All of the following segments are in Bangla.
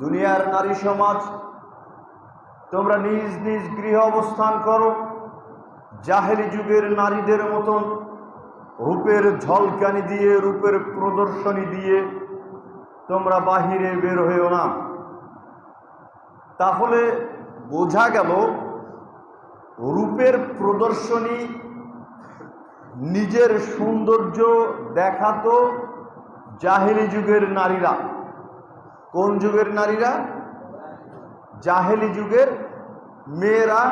দুনিয়ার নারী সমাজ, তোমরা নিজ নিজ গৃহ অবস্থান করো, জাহেলি যুগের নারীদের মতন রূপের ঝলকানি দিয়ে, রূপের প্রদর্শনী দিয়ে তোমরা বাহিরে বের হয়েও না। তাহলে বোঝা গেল, রূপের প্রদর্শনী নিজের সৌন্দর্য দেখাতো জাহেলি যুগের নারীরা। কোন যুগের নারীরা? জাহেলি যুগের মেয়েরা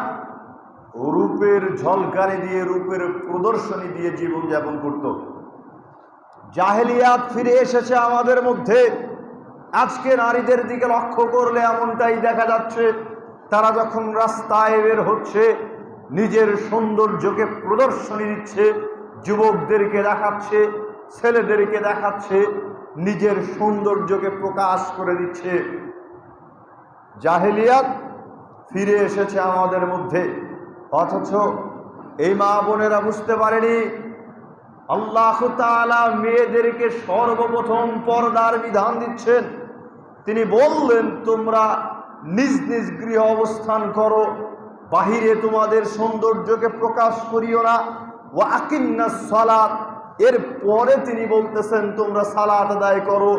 রূপের ঝলকানি দিয়ে, রূপের প্রদর্শনী দিয়ে জীবনযাপন করত। জাহেলিয়াত ফিরে এসেছে আমাদের মধ্যে। আজকে নারীদের দিকে লক্ষ্য করলে এমনটাই দেখা যাচ্ছে, তারা যখন রাস্তায় বের হচ্ছে, নিজের সৌন্দর্যকে প্রদর্শনী দিচ্ছে, যুবকদেরকে দেখাচ্ছে, ছেলেদেরকে দেখাচ্ছে নিজের সৌন্দর্যকে প্রকাশ করে দিচ্ছে। জাহেলিয়াত ফিরে এসেছে আমাদের মধ্যে। অথচ এই মা বোনেরা বুঝতে পারেনি, আল্লাহ তাআলা মেয়েদেরকে সর্বপ্রথম পর্দার বিধান দিচ্ছেন। তিনি বললেন, তোমরা নিজ নিজ গৃহ অবস্থান করো, বাহিরে তোমাদের সৌন্দর্যকে প্রকাশ করিও না। ও সালাত এর পরে তিনি বলতেছেন, তোমরা সালাত আদায় করো,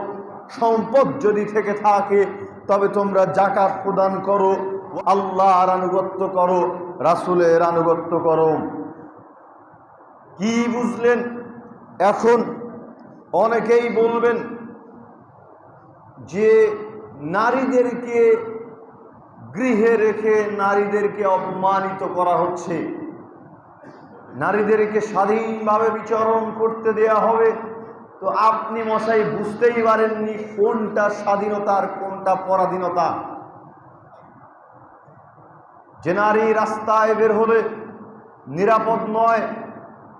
সম্পদ যদি থেকে থাকে, তবে তোমরা জাকাত প্রদান করো আল্লাহর আনুগত্য করো, রাসুলের আনুগত্য করো। কি বুঝলেন? এখন অনেকেই বলবেন যে, নারীদেরকে গৃহে রেখে নারীদেরকে অপমানিত করা হচ্ছে। নারীদেরকে স্বাধীনভাবে বিচরণ করতে দেয়া হবে। তো আপনি মশাই বুঝতেই পারেননি কোনটা স্বাধীনতা আর কোনটা পরাধীনতা। যে নারী রাস্তায় বের হলে নিরাপদ নয়,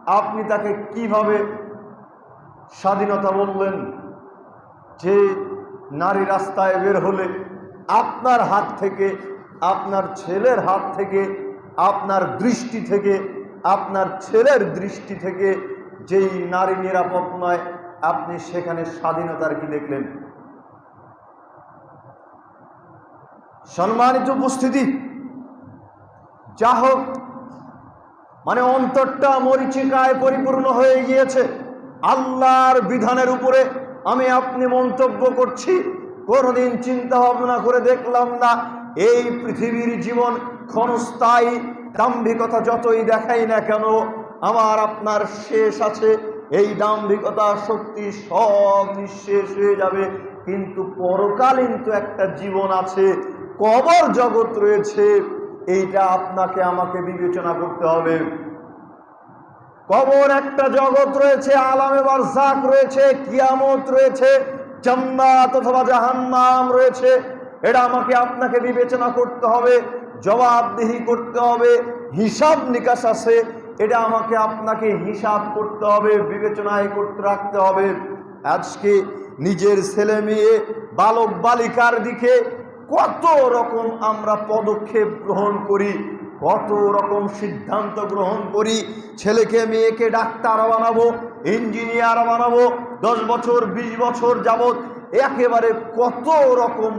আপনি তাকে কীভাবে স্বাধীনতা বললেন? যে নারী রাস্তায় বের হলে আপনার হাত থেকে, আপনার ছেলের হাত থেকে, আপনার দৃষ্টি থেকে আপনার ছেলের দৃষ্টি থেকে যেই নারী নিরাপদ নয়, আপনি সেখানে স্বাধীনতার কি দেখলেন? সম্মানিত উপস্থিতি, যা হোক মানে অন্তরটা মরিচিকায় পরিপূর্ণ হয়ে গিয়েছে। আল্লাহর বিধানের উপরে আমি আপনি মন্তব্য করছি, কোনোদিন চিন্তা ভাবনা করে দেখলাম না, এই পৃথিবীর জীবন ক্ষণস্থায়ী দাম্ভিকতা যতই দেখাই না কেন, আমার আপনার শেষ আছে। এই দাম্ভিকতা শক্তি সব নিঃশেষ হয়ে যাবে। কিন্তু পরকালীন তো একটা জীবন আছে, কবর জগৎ রয়েছে। এইটা আপনাকে, আমাকে বিবেচনা করতে হবে। কবর একটা জগৎ রয়েছে, আলামে বারসাক রয়েছে, কিয়ামত রয়েছে, জান্নাত অথবা জাহান্নাম রয়েছে। এটা আমাকে, আপনাকে বিবেচনা করতে হবে। জবাবদিহি করতে হবে, হিসাব নিকাশ আছে, এটা আমাকে আপনাকে হিসাব করতে হবে, বিবেচনায় করতে রাখতে হবে। আজকে নিজের ছেলে মেয়ে, বালক বালিকার দিকে কত রকম আমরা পদক্ষেপ গ্রহণ করি, কত রকম সিদ্ধান্ত গ্রহণ করি, ছেলেকে মেয়েকে ডাক্তার বানাবো, ইঞ্জিনিয়ার বানাবো, দশ বছর ২০ বছর যাবৎ একেবারে কত রকম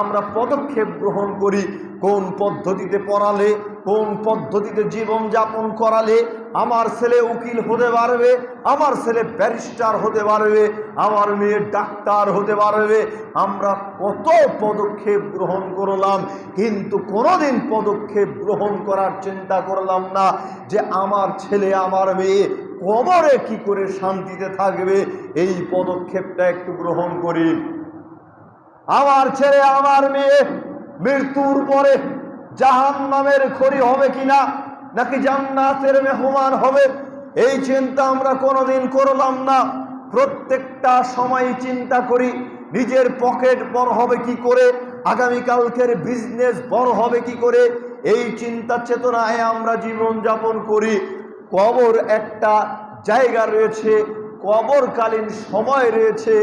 আমরা পদক্ষেপ গ্রহণ করি কোন পদ্ধতিতে পড়ালে, কোন পদ্ধতিতে জীবন যাপন করালে আমার ছেলে উকিল হতে পারবে, আমার ছেলে ব্যারিস্টার হতে পারবে, আমার মেয়ে ডাক্তার হতে পারবে। আমরা কত পদক্ষেপ গ্রহণ করলাম, কিন্তু কোনোদিন পদক্ষেপ গ্রহণ করার চিন্তা করলাম না যে আমার ছেলে, আমার মেয়ে কবরে কি করে শান্তিতে থাকবে। এই পদক্ষেপটা একটু গ্রহণ করি। আমার ছেলে, আমার মেয়ে মৃত্যুর পরে জাহান নামের খড়ি হবে কিনা, নাকি জান্নাতের মেহমান হবে, এই চিন্তা আমরা কোনোদিন করলাম না। প্রত্যেকটা সময় চিন্তা করি, নিজের পকেট বড় হবে কি করে, আগামীকালকের বিজনেস বড় হবে কি করে, এই চিন্তা চেতনায় আমরা জীবন যাপন করি। কবর একটা জায়গা রয়েছে, কবরকালীন সময় রয়েছে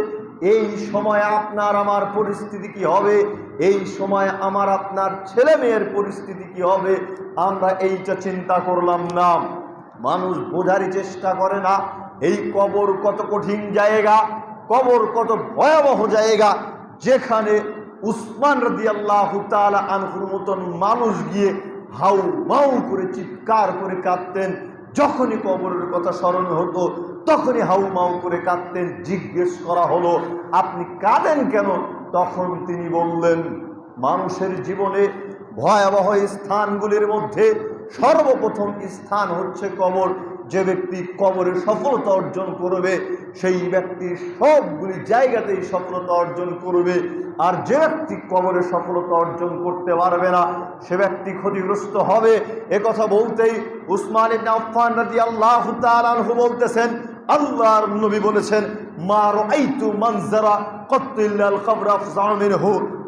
এই সময় আপনার আমার পরিস্থিতি কি হবে? এই সময় আমার আপনার ছেলে মেয়ের পরিস্থিতি কি হবে? আমরা এইটা চিন্তা করলাম না। মানুষ বোঝারই চেষ্টা করে না। এই কবর কত কঠিন জায়গা, কবর কত ভয়াবহ জায়গা। যেখানে উসমান রাদি আল্লাহ আনহুর মতন মানুষ গিয়ে হাউ মাউ করে চিৎকার করে কাঁদতেন। যখনই কবরের কথা স্মরণ হতো, তখনই হাউ মাউ করে কাঁদতেন, জিজ্ঞেস করা হলো, আপনি কাঁদেন কেন? তখন তিনি বললেন, মানুষের জীবনে ভয়াবহ স্থানগুলির মধ্যে সর্বপ্রথম স্থান হচ্ছে কবর। যে ব্যক্তি কবরে সফলতা অর্জন করবে, সেই ব্যক্তি সবগুলি জায়গাতেই সফলতা অর্জন করবে। আর যে ব্যক্তি কবরে সফলতা অর্জন করতে পারবে না, সে ব্যক্তি ক্ষতিগ্রস্ত হবে। এ কথা বলতেই উসমান ইবনে আফফান রাদিয়াল্লাহু আনহু বলতেছেন, আল্লাহর নবী বলেছেন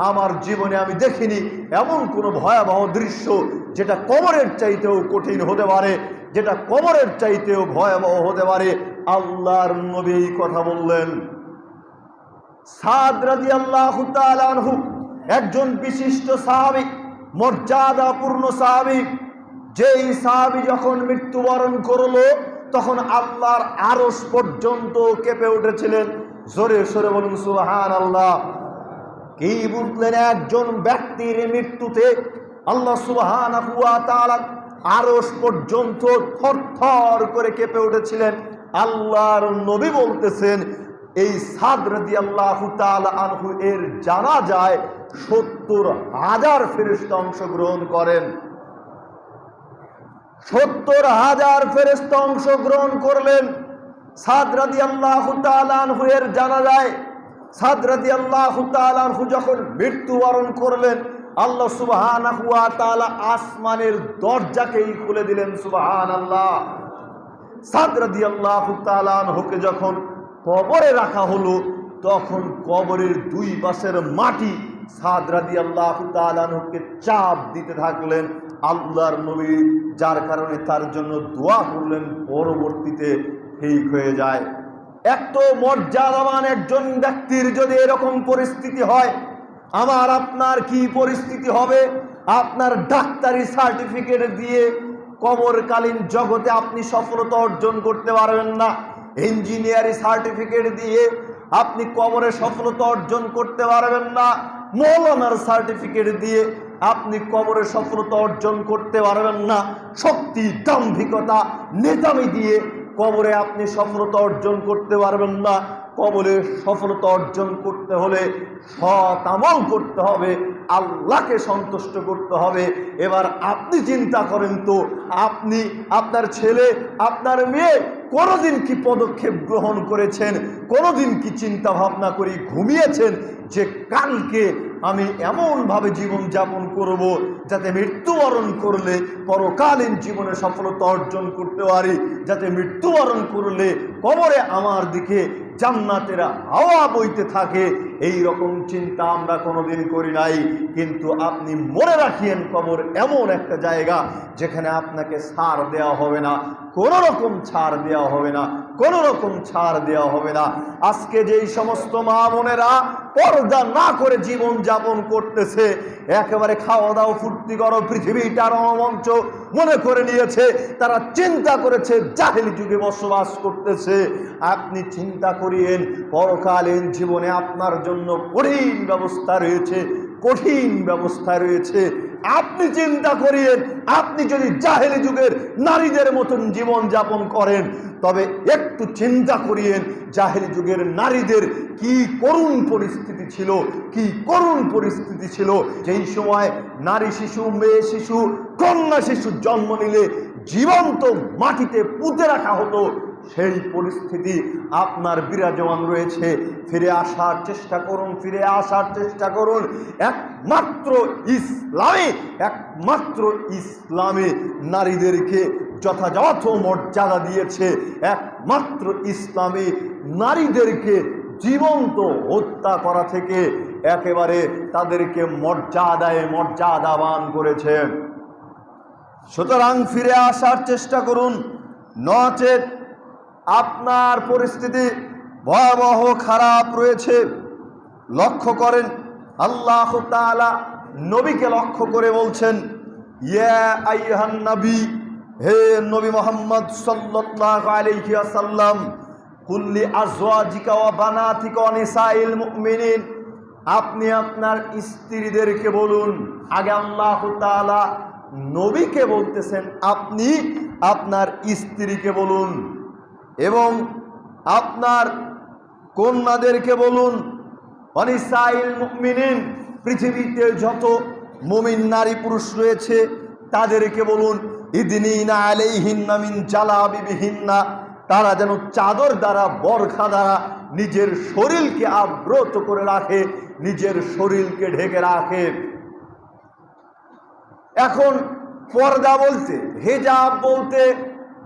আমার জীবনে আমি দেখিনি এমন কোনো ভয়াবহ দৃশ্য যেটা কবরের চাইতেও কঠিন হতে পারে। যেটা কবরের চাইতেও ভয়াবহ হতে পারে, আল্লাহর নবী এই কথা বললেন। একজন বিশিষ্ট সাহাবি, মর্যাদাপূর্ণ সাহাবি, যেই সাহাবি যখন মৃত্যুবরণ করল, তখন আল্লাহর আরস পর্যন্ত কেঁপে উঠেছিলেন। জোরে সরে বলুন সুহান আল্লাহ কি বুঝলেন, একজন ব্যক্তির মৃত্যুতে আল্লাহ সুবহান আরস পর্যন্ত থর করে কেঁপে উঠেছিলেন। আল্লাহর নবী বলতেছেন, এই সাদরদি আল্লাহ আনহু, এর জানা যায় সত্তর হাজার ফেরিস্তা অংশগ্রহণ করেন। সত্তর হাজার ফেরিস্তা অংশগ্রহণ করলেন সাদরাদি আল্লাহ আনহু, এর জানা যায় সাদরাদি আল্লাহ আনহু যখন মৃত্যুবরণ করলেন আল্লাহ সুবহান আসমানের দরজাকেই খুলে দিলেন সুবহান আল্লাহ সাদরাদি আল্লাহ আনহুকে যখন কবরে রাখা হলো, তখন কবরের দুই পাশের মাটি সাদরাদি আল্লাহ তালুকে চাপ দিতে থাকলেন আল্লাহর নবী, যার কারণে তার জন্য দোয়া করলেন, পরবর্তীতে ঠিক হয়ে যায়। এত মর্যাদাবান একজন ব্যক্তির যদি এরকম পরিস্থিতি হয় আমার আপনার কি পরিস্থিতি হবে? আপনার ডাক্তারি সার্টিফিকেট দিয়ে কবরকালীন জগতে আপনি সফলতা অর্জন করতে পারবেন না। ইঞ্জিনিয়ারিং সার্টিফিকেট দিয়ে আপনি কবরে সফলতা অর্জন করতে পারবেন না। মৌলানার সার্টিফিকেট দিয়ে আপনি কবরে সফলতা অর্জন করতে পারবেন না। শক্তি, দাম্ভিকতা নেতামি দিয়ে কবরে আপনি সফলতা অর্জন করতে পারবেন না। কবরে সফলতা অর্জন করতে হলে সৎ আমল করতে হবে, আল্লাহকে সন্তুষ্ট করতে হবে। এবার আপনি চিন্তা করেন তো, আপনি আপনার ছেলে, আপনার মেয়ে কোনোদিন কি পদক্ষেপ গ্রহণ করেছেন? কোনোদিন কি চিন্তা ভাবনা করে ঘুমিয়েছেন যে কালকে আমি এমনভাবে জীবন যাপন করব যাতে মৃত্যুবরণ করলে পরকালীন জীবনে সফলতা অর্জন করতে পারি, যাতে মৃত্যুবরণ করলে কবরে আমার দিকে জান্নাতেরা হাওয়া বইতে থাকে। এই রকম চিন্তা আমরা কোনোদিন করি নাই। কিন্তু আপনি মনে রাখিয়েন, কবর এমন একটা জায়গা যেখানে আপনাকে ছাড় দেওয়া হবে না, কোনো রকম ছাড় দেওয়া হবে না, কোনো রকম ছাড় দেওয়া হবে না। আজকে যেই সমস্ত মা বোনেরা পর্দা না করে জীবন যাপন করতেছে, একেবারে খাওয়া দাওয়া ফুর্তি করো, পৃথিবীটার মঞ্চ মনে করে নিয়েছে, তারা চিন্তা করেছে, জাহিল যুগে বসবাস করতেছে। আপনি চিন্তা করিয়েন, পরকালীন জীবনে আপনার জন্য কঠিন ব্যবস্থা রয়েছে, কঠিন ব্যবস্থা রয়েছে। আপনি চিন্তা করিয়েন, আপনি যদি জাহেলি যুগের নারীদের মতন জীবন যাপন করেন, তবে একটু চিন্তা করিয়েন জাহেলি যুগের নারীদের কি করুণ পরিস্থিতি ছিল, কি করুণ পরিস্থিতি ছিল? যেই সময় নারী শিশু, মেয়ে শিশু, কন্যা শিশু জন্ম নিলে জীবন্ত মাটিতে পুঁতে রাখা হতো, সেই পরিস্থিতি আপনার বিরাজমান রয়েছে। ফিরে আসার চেষ্টা করুন, ফিরে আসার চেষ্টা করুন। একমাত্র ইসলামে একমাত্র ইসলামে নারীদেরকে যথাযথ মর্যাদা দিয়েছে। একমাত্র ইসলামী নারীদেরকে জীবন্ত হত্যা করা থেকে একেবারে তাদেরকে মর্যাদায় মর্যাদাবান করেছে। সুতরাং ফিরে আসার চেষ্টা করুন। নচেত আপনার পরিস্থিতি ভয়াবহ খারাপ রয়েছে। লক্ষ্য করেন, আল্লাহ নবীকে লক্ষ্য করে বলছেন, ইয়া আইহান নবী হে নবী মোহাম্মদ ওয়াসাল্লাম, কুল্লি আজওয়াজিকা আপনি আপনার স্ত্রীদেরকে বলুন, আগে আল্লাহ নবীকে বলতেছেন, আপনি আপনার স্ত্রীকে বলুন এবং আপনার কন্যাদেরকে বলুন অনিসাইল মুমিনিন, পৃথিবীতে যত মুমিন নারী পুরুষ রয়েছে, তাদেরকে বলুন তারা যেন চাদর দ্বারা, বরখা দ্বারা নিজের শরীরকে আব্রত করে রাখে, নিজের শরীরকে ঢেকে রাখে। এখন পর্দা বলতে, হেজাব বলতে,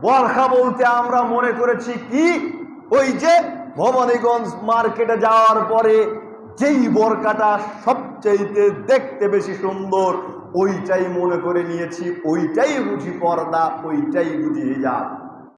বরখা বলতে আমরা মনে করেছি কি? ওই যে ভবানীগঞ্জ মার্কেটে যাওয়ার পরে যেই বরকাটা সবচাইতে দেখতে বেশি সুন্দর ওইটাই মনে করে নিয়েছি ওইটাই বুঝি পর্দা ওইটাই বুঝি হেজাব।